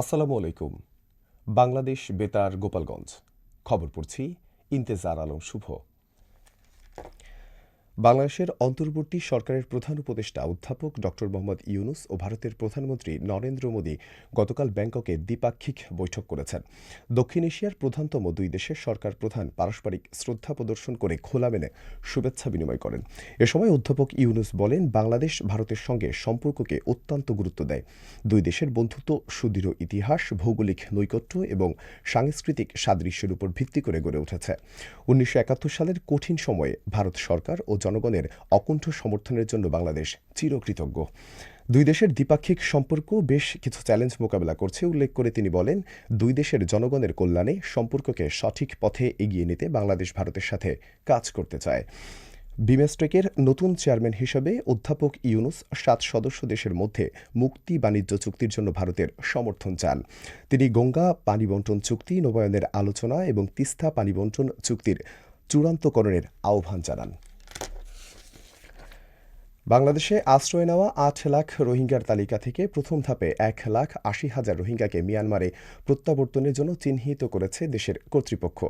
আসসালামু আলাইকুম। বাংলাদেশ বেতার গোপালগঞ্জ। খবর পড়ছি ইন্তেজার আলম শুভ। বাংলাদেশের অন্তর্বর্তী সরকারের প্রধান উপদেষ্টা অধ্যাপক ড মোহাম্মদ ইউনুস ও ভারতের প্রধানমন্ত্রী নরেন্দ্র মোদী গতকাল ব্যাংককে দ্বিপাক্ষিক বৈঠক করেছেন। দক্ষিণ এশিয়ার প্রধানতম দুই দেশের সরকার প্রধান পারস্পরিক শ্রদ্ধা প্রদর্শন করে খোলা মেনে শুভেচ্ছা বিনিময় করেন। এ সময় অধ্যাপক ইউনুস বলেন, বাংলাদেশ ভারতের সঙ্গে সম্পর্ককে অত্যন্ত গুরুত্ব দেয়। দুই দেশের বন্ধুত্ব, সুদৃঢ় ইতিহাস, ভৌগোলিক নৈকট্য এবং সাংস্কৃতিক সাদৃশ্যের উপর ভিত্তি করে গড়ে উঠেছে। উনিশশো একাত্তর সালের কঠিন সময়ে ভারত সরকার ও জনগণের অকুণ্ঠ সমর্থনের জন্য বাংলাদেশ চিরকৃতজ্ঞ। দুই দেশের দ্বিপাক্ষিক সম্পর্ক বেশ কিছু চ্যালেঞ্জ মোকাবেলা করছে, উল্লেখ করে তিনি বলেন, দুই দেশের জনগণের কল্যাণে সম্পর্ককে সঠিক পথে এগিয়ে নিতে বাংলাদেশ ভারতের সাথে কাজ করতে চায়। বিমেস্টেকের নতুন চেয়ারম্যান হিসেবে অধ্যাপক ইউনুস সাত সদস্য দেশের মধ্যে মুক্তি বাণিজ্য চুক্তির জন্য ভারতের সমর্থন চান। তিনি গঙ্গা পানি বন্টন চুক্তি, নবায়নের আলোচনা এবং তিস্তা পানি বন্টন চুক্তির চূড়ান্তকরণের আহ্বান জানান। বাংলাদেশে আশ্রয় নেওয়া আট লাখ রোহিঙ্গার তালিকা থেকে প্রথম ধাপে এক লাখ আশি হাজার রোহিঙ্গাকে মিয়ানমারে প্রত্যাবর্তনের জন্য চিহ্নিত করেছে দেশের কর্তৃপক্ষ।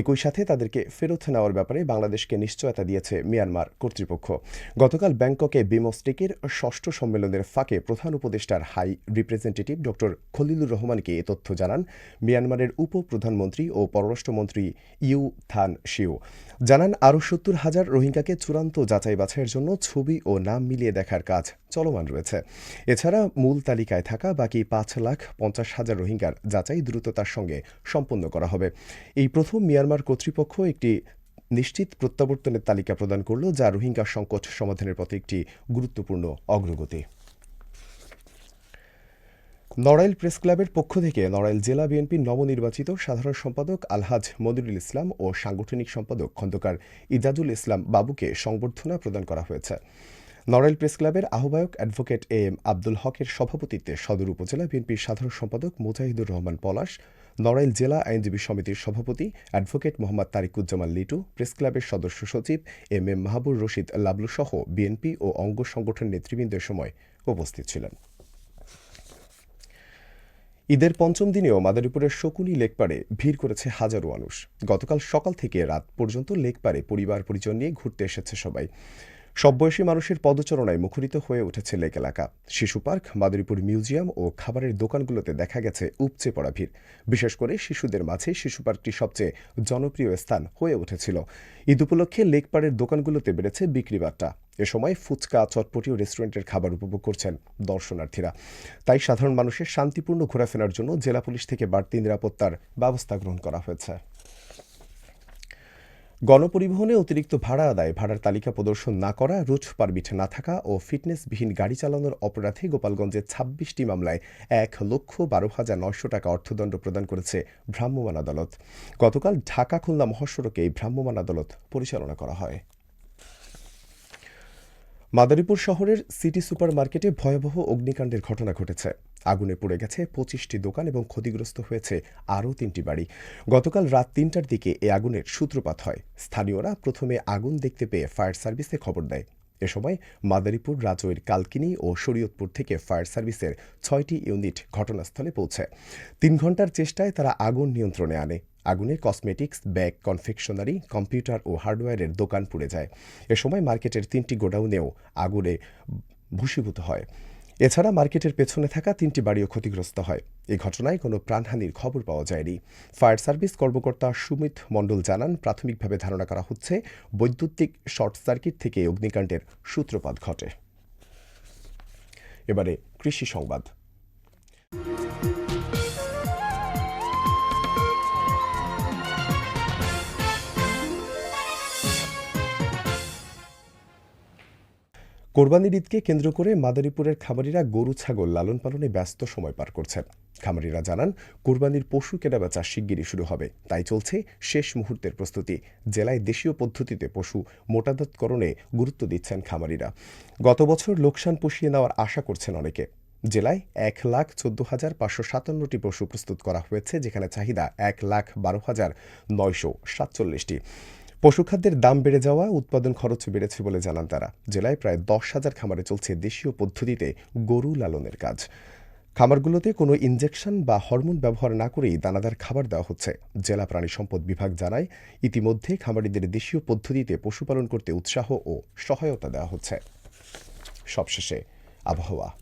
একই সাথে তাদেরকে ফেরত নেওয়ার ব্যাপারে বাংলাদেশকে নিশ্চয়তা দিয়েছে মিয়ানমার কর্তৃপক্ষ। গতকাল ব্যাংককে বিমস্টেকের ষষ্ঠ সম্মেলনের ফাঁকে প্রধান উপদেষ্টার হাই রিপ্রেজেন্টেটিভ ড খলিলুর রহমানকে এ তথ্য জানান মিয়ানমারের উপ প্রধানমন্ত্রী ও পররাষ্ট্রমন্ত্রী ইউ থান শিও। জানান, আরও সত্তর হাজার রোহিঙ্গাকে চূড়ান্ত যাচাই বাছাইয়ের জন্য ছবি ও নাম মিলিয়ে দেখার কাজ চলমান রয়েছে। এছাড়া মূল তালিকায় থাকা বাকি পাঁচ লাখ পঞ্চাশ হাজার রোহিঙ্গার যাচাই দ্রুততার সঙ্গে সম্পন্ন করা হবে। এই প্রথম মিয়ানমার কর্তৃপক্ষ একটি নিশ্চিত প্রত্যাবর্তনের তালিকা প্রদান করল, যা রোহিঙ্গা সংকট সমাধানের পথে একটি গুরুত্বপূর্ণ অগ্রগতি। নড়াইল প্রেস ক্লাবের পক্ষ থেকে নড়াইল জেলা বিএনপির নবনির্বাচিত সাধারণ সম্পাদক আলহাজ মনিরুল ইসলাম ও সাংগঠনিক সম্পাদক খন্দকার ইজাজুল ইসলাম বাবুকে সংবর্ধনা প্রদান করা হয়েছে। নড়াইল প্রেস ক্লাবের আহ্বায়ক অ্যাডভোকেট এ এম আব্দুল হকের সভাপতিত্বে সদর উপজেলা বিএনপির সাধারণ সম্পাদক মুজাহিদুর রহমান পলাশ নড়াইল জেলা আইনজীবী সমিতির সভাপতি অ্যাডভোকেট মোহাম্মদ তারিকুজ্জামান লিটু, প্রেস ক্লাবের সদস্য সচিব এম এম মাহবুর রশিদ লাবলু সহ বিএনপি ও অঙ্গ সংগঠন নেতৃবৃন্দের সময় উপস্থিত ছিলেন। ঈদের পঞ্চম দিনেও মাদারীপুরের শকুনি লেকপাড়ে ভিড় করেছে হাজারো মানুষ। গতকাল সকাল থেকে রাত পর্যন্ত লেকপাড়ে পরিবার পরিজন নিয়ে ঘুরতে এসেছে সবাই। সব বয়সী মানুষের পদচারণায় মুখরিত হয়ে উঠেছে লেক এলাকা। শিশু পার্ক, মাদারীপুর মিউজিয়াম ও খাবারের দোকানগুলোতে দেখা গেছে উপচে পড়া ভিড়। বিশেষ করে শিশুদের মাঝে শিশু পার্কটি সবচেয়ে জনপ্রিয় স্থান হয়ে উঠেছিল। ঈদ উপলক্ষে লেকপাড়ের দোকানগুলোতে বেড়েছে বিক্রি বাট্টা এ সময় ফুচকা চটপটি ও রেস্টুরেন্টের খাবার উপভোগ করছেন দর্শনার্থীরা। তাই সাধারণ মানুষের শান্তিপূর্ণ ঘোরাফেরার জন্য জেলা পুলিশ থেকে বাড়তি নিরাপত্তার ব্যবস্থা গ্রহণ করা হয়েছে। গণপরিবহনে অতিরিক্ত ভাড়া আদায় ভাড়ার তালিকা প্রদর্শন না করা রুট পারমিট না থাকা ও ফিটনেসবিহীন গাড়ি চালানোর অপরাধে গোপালগঞ্জে ছাব্বিশটি মামলায় এক লক্ষ বারো হাজার নয়শো টাকা অর্থদণ্ড প্রদান করেছে ভ্রাম্যমাণ আদালত। গতকাল ঢাকা খুলনা মহাসড়কে এই ভ্রাম্যমাণ আদালত পরিচালনা করা হয়। মাদারীপুর শহরের সিটি সুপার মার্কেটে ভয়াবহ অগ্নিকাণ্ডের ঘটনা ঘটেছে। আগুনে পড়ে গেছে পঁচিশটি দোকান এবং ক্ষতিগ্রস্ত হয়েছে আরও তিনটি বাড়ি। গতকাল রাত তিনটার দিকে এ আগুনের সূত্রপাত হয়। স্থানীয়রা প্রথমে আগুন দেখতে পেয়ে ফায়ার সার্ভিসে খবর দেয়। এ সময় মাদারীপুর, রাজৈর কালকিনি ও শরীয়তপুর থেকে ফায়ার সার্ভিসের ছয়টি ইউনিট ঘটনাস্থলে পৌঁছে। তিন ঘণ্টার চেষ্টায় তারা আগুন নিয়ন্ত্রণে আনে। আগুনে কসমেটিক্স, ব্যাগ, কনফেকশনারি, কম্পিউটার ও হার্ডওয়্যারের দোকান পুড়ে যায়। এ সময় মার্কেটের তিনটি গোডাউনেও আগুনে ভূষীভূত হয়। এছাড়া মার্কেটের পেছনে থাকা তিনটি বাড়িও ক্ষতিগ্রস্ত হয়। এই ঘটনায় কোনো প্রাণহানির খবর পাওয়া যায়নি। ফায়ার সার্ভিস কর্মকর্তা সুমিত মণ্ডল জানান, প্রাথমিকভাবে ধারণা করা হচ্ছে, বৈদ্যুতিক শর্ট সার্কিট থেকে অগ্নিকাণ্ডের সূত্রপাত ঘটে। এবারে কৃষি সংবাদ। কোরবানির ঈদকে কেন্দ্র করে মাদারীপুরের খামারিরা গরু, ছাগল লালন পালনে ব্যস্ত সময় পার করছেন। খামারিরা জানান, কোরবানির পশু কেনাবেচা শিগগিরই শুরু হবে। তাই চলছে শেষ মুহূর্তের প্রস্তুতি। জেলায় দেশীয় পদ্ধতিতে পশু মোটাদাতকরণে গুরুত্ব দিচ্ছেন খামারিরা। গত বছর লোকসান পুষিয়ে নেওয়ার আশা করছেন অনেকে। জেলায় এক লাখ চোদ্দ হাজার পাঁচশো সাতান্নটি পশু প্রস্তুত করা হয়েছে, যেখানে চাহিদা এক লাখ বারো হাজার নয়শো সাতচল্লিশটি। পশুখাদ্যের দাম বেড়ে যাওয়া, উৎপাদন খরচ বেড়েছে বলে জানান তারা। জেলায় প্রায় দশ হাজার খামারে চলছে দেশীয় পদ্ধতিতে গরু লালনের কাজ। খামারগুলোতে কোনো ইনজেকশন বা হরমোন ব্যবহার না করেই দানাদার খাবার দেওয়া হচ্ছে। জেলা প্রাণী সম্পদ বিভাগ জানায়, ইতিমধ্যে খামারিদের দেশীয় পদ্ধতিতে পশুপালন করতে উৎসাহ ও সহায়তা দেওয়া হচ্ছে। সবশেষে আবহাওয়া।